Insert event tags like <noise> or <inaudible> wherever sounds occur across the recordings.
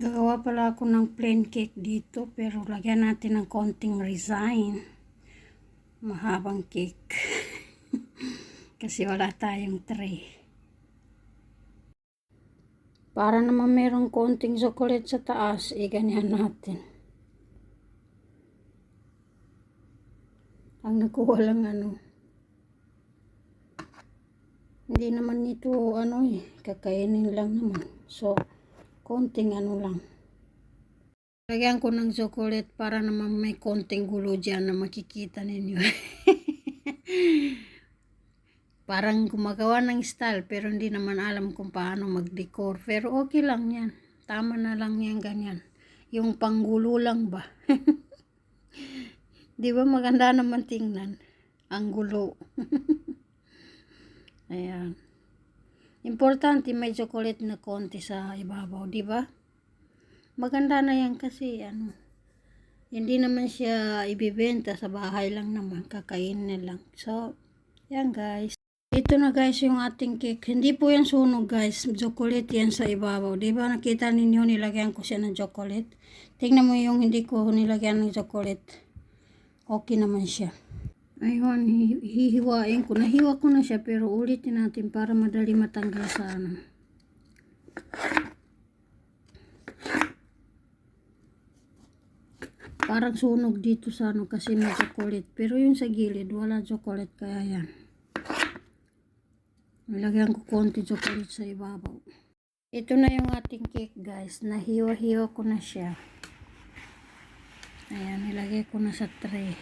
Gagawa pala ako ng plain cake dito pero lagyan natin ng konting resign. Mahabang cake. <laughs> Kasi wala tayong tray. Para naman merong konting chocolate sa taas, iganyan natin. Ang nakuha lang ano. Hindi naman ito ano eh, kakainin lang naman. So, konting ano lang. Lagyan ko ng chocolate para naman may konting gulo dyan na makikita ninyo. <laughs> Parang gumagawa ng style pero hindi naman alam kung paano mag-decor. Pero okay lang yan. Tama na lang yan ganyan. Yung panggulo lang ba? <laughs> Di ba maganda naman tingnan? Ang gulo. <laughs> Ayan. Importante may chocolate na konti sa ibabaw, di ba? Maganda na yan kasi ano, hindi naman siya ibibenta sa bahay lang naman, kakainin lang. So, yan guys. Ito na guys yung ating cake. Hindi po yan sunog guys. Chocolate yan sa ibabaw. Di ba nakita ninyo nilagyan ko siya ng chocolate? Tingnan mo yung hindi ko nilagyan ng chocolate. Okay naman siya. Ayun, hi- hihiwain ko. Nahiwa ko na siya pero ulitin natin para madali matanggal sa ano. Parang sunog dito sa ano kasi may chocolate. Pero yung sa gilid, wala chocolate kaya yan. Nilagyan ko konti chocolate sa ibabaw. Ito na yung ating cake guys. Nahiwa-hiwa ko na siya. Ayan, nilagay ko na sa tray.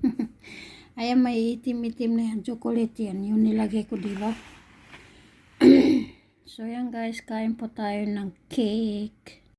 <laughs> Ayan, may itim-itim na yan. Chocolate yan. Yung nilagay ko, di <clears throat> so, yan guys. Kain po tayo ng cake.